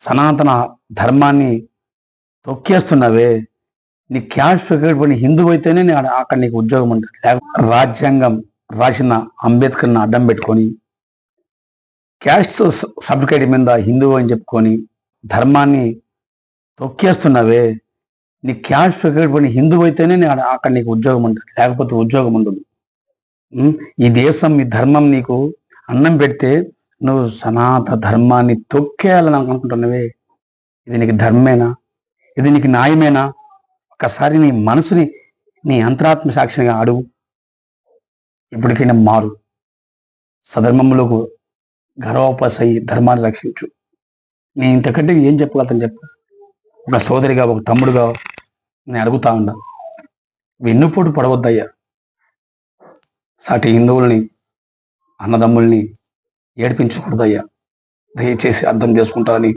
సనాతన ధర్మాన్ని తొక్కేస్తున్నావే నీ క్యాష్ పని హిందువు అయితేనే ఆడ- అక్కడ నీకు ఉద్యోగం ఉంటుంది. లేకపోతే రాజ్యాంగం రాసిన అంబేద్కర్ని అడ్డం పెట్టుకొని క్యాస్ట్ సర్టిఫికేట్ మీద హిందువు అని చెప్పుకొని ధర్మాన్ని తొక్కేస్తున్నావే నీ క్యాష్ పని హిందువు అయితేనే ఆడ- అక్కడ నీకు ఉద్యోగం ఉంటుంది. లేకపోతే ఉద్యోగం ఉండదు. ఈ దేశం ఈ ధర్మం నీకు అన్నం పెడితే నువ్వు సనాతన ధర్మాన్ని తొక్కేయాలని అనుకుంటున్నవే. ఇది నీకు ధర్మేనా ఇది నీకు న్యాయమేనా? ఒకసారి నీ మనసుని నీ అంతరాత్మ సాక్షిగా అడుగు ఇప్పటికైనా మారు. సధర్మములకు అయ్యి ధర్మాన్ని రక్షించు. నేను ఇంతకంటే ఏం చెప్పగలుగుతాను చెప్పు. ఒక సోదరిగా ఒక తమ్ముడుగా నేను అడుగుతా ఉండా వెన్నుపోటు పడవద్దయ్యా. సాటి హిందువుల్ని అన్నదమ్ముల్ని ఏడిపించకూడదయ్యా. దయచేసి అర్థం చేసుకుంటారని